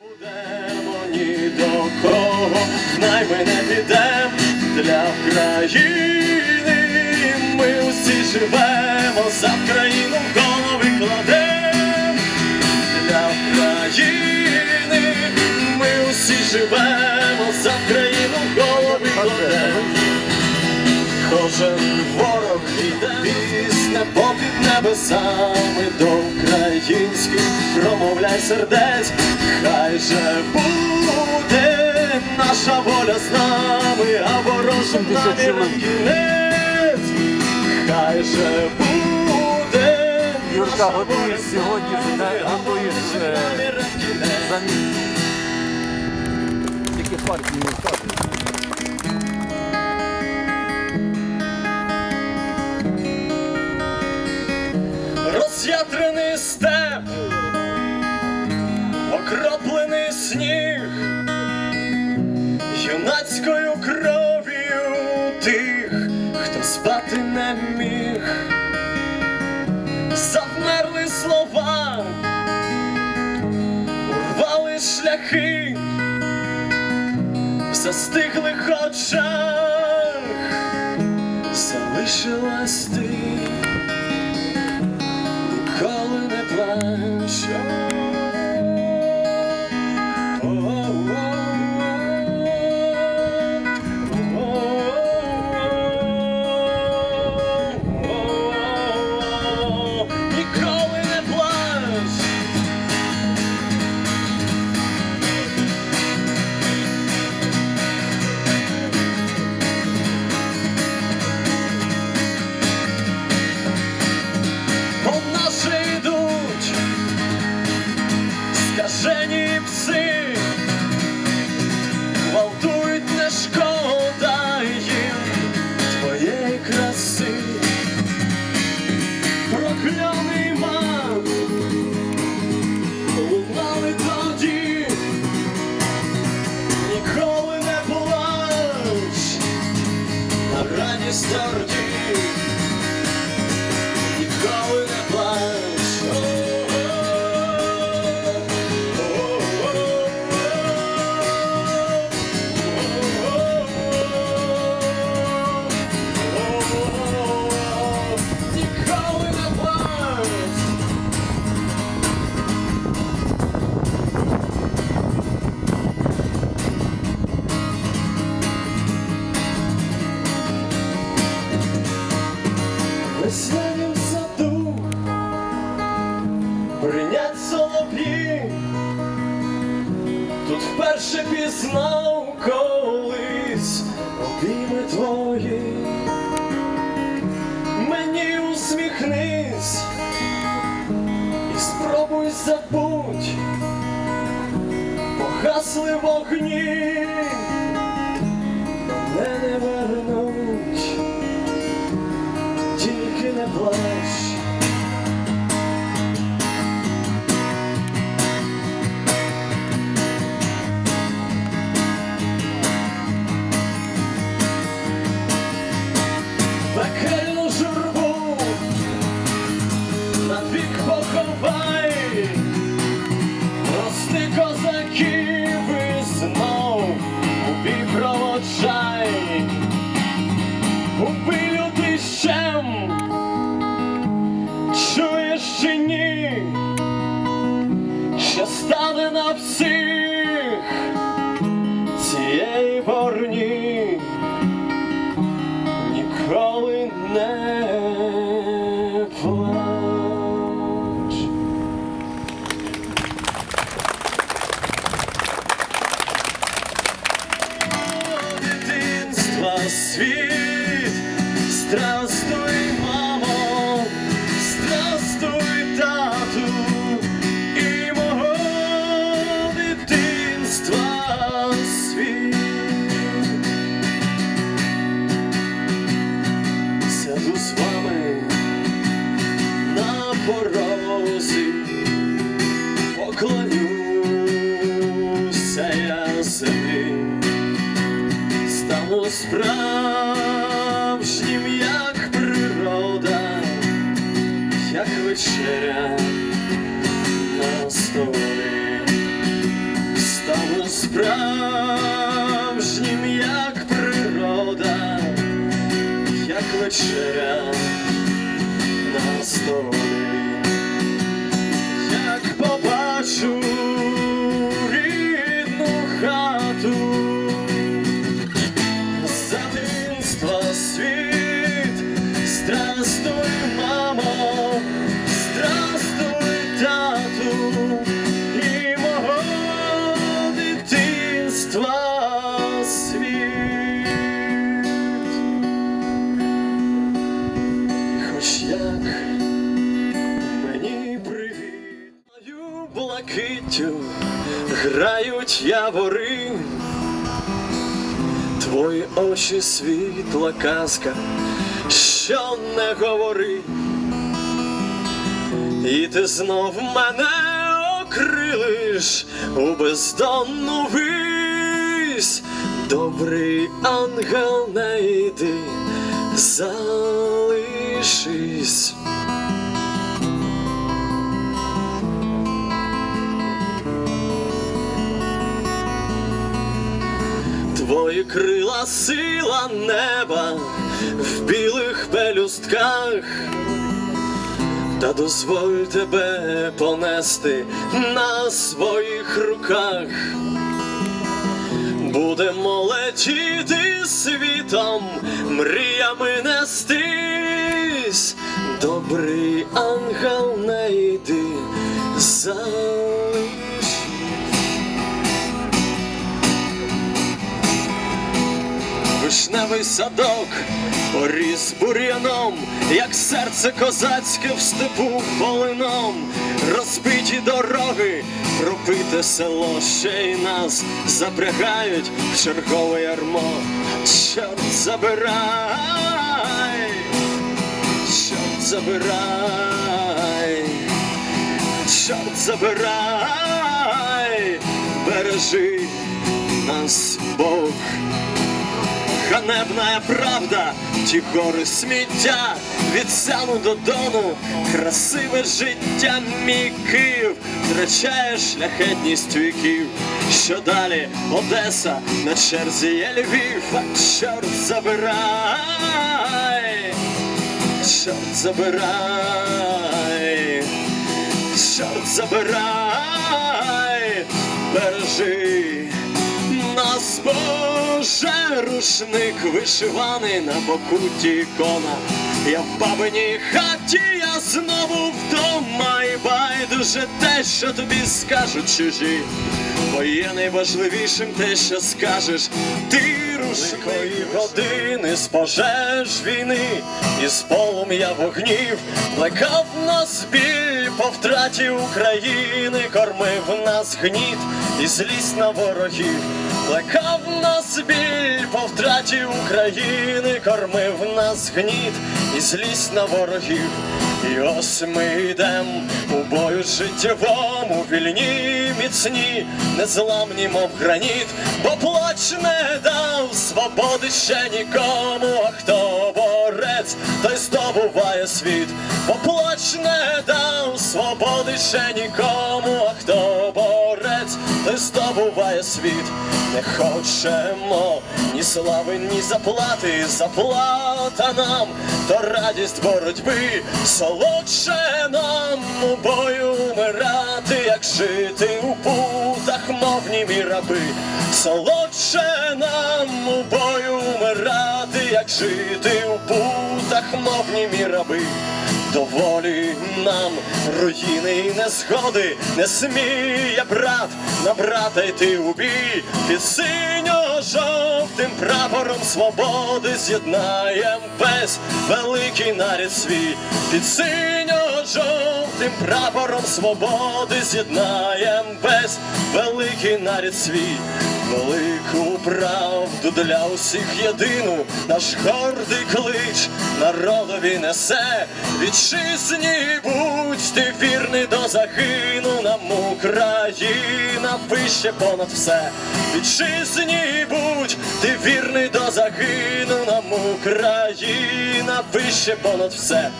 Будемо ні до кого, знай ми не підем для України. Ми усі живемо, за Вкраїну голови кладем для України. Ми усі живемо, за Вкраїну голови кладем. Кожен ворог пісне попід небесами до українських промовляй сердець, хай же буде наша воля з нами, а ворожим наміром кінець, хай же буде Юрка, готуєш сьогодні, готуєш. Замість. Тільки партії не вказують. Роз'ятрений степ, окроплений сніг, юнацькою кров'ю тих, хто спати не міг, завмерли слова, урвали шляхи, в застиглих очах залишилась ти плач. Пси, гвалтують не шкода їм твоєї краси, прокльоний мат, лунали тоді, ніколи не плач, на радість торді. Вперше пізнав колись обійми твої. Мені усміхнись і спробуй забудь Погасли вогні світ страх. справжнім, як природа, як вечеря на столі. Мою блакиттю грають явори, твої очі світла казка, що не говори, і ти знов мене окрилиш у бездонну вись, добрий ангел не йди, залишись. Твої крила сила неба в білих пелюстках, та дозволь тебе понести на своїх руках. Будемо летіти світом, мріями нестись, добрий ангел не йди, залишись. Вишневий садок поріс бур'яном, як серце козацьке в степу полином, розбиті дороги, пропите село, ще й нас запрягають в чергове ярмо. Чорт забирай, чорт забирай, чорт забирай, бережи нас Бог. Ганебна правда, ті гори сміття від Сяну до красиве життя мій Київ. Втрачає шляхетність віків. Що далі? Одеса на черзі є Львів, а чорт забирай, чорт забирай, чорт забирай, бережи нас Боже, рушник вишиваний на покуті ікона. Я в бабиній хаті, я знову вдома, і байдуже те, що тобі скажуть чужі. Бо є найважливішим те, що скажеш. Ти рушникої години з пожеж війни, і з полум'я вогнів плекав нас біль по втраті України, кормив нас гніт і злість на ворогів, плекав нас біль по втраті України, кормив нас гніт і злість на ворогів. І ось ми йдем у бою життєвому, вільні, міцні, незламні, мов граніт, бо плач не дав свободи ще нікому, а хто борець, той здобуває світ, бо плач не дав свободи ще нікому, світ, не хочемо ні слави, ні заплати, заплата нам, то радість боротьби, солодше нам у бою умирати, як жити у путах, мов німі раби, солодше нам у бою умирати, як жити у путах, мов німі раби. Доволі нам руїни і незгоди, не сміє брат на брата йти у бій, під синьо-жовтим прапором свободи з'єднаєм весь великий нарід свій, під синьо-жовтим прапором свободи з'єднаєм весь великий нарід свій. Велику правду для усіх єдину, наш гордий клич народові несе, вітчизні будь ти вірний до загину, нам Україна вище понад все. Вітчизні будь ти вірний до загину, нам Україна вище понад все.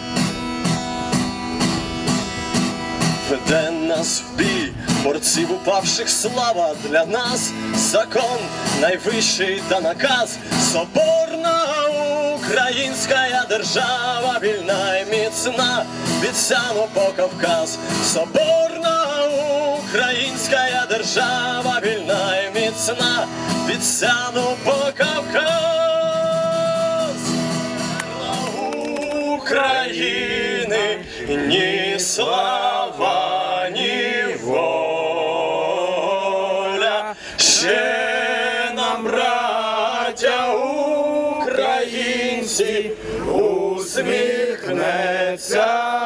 Веде нас в бій, борців упавших слава для нас, закон найвищий та наказ, соборна Українська держава вільна і міцна, від Сяну по Кавказ, соборна українська держава вільна і міцна, від Сяну по Кавказ. України ні слава, українці, усміхнеться доля.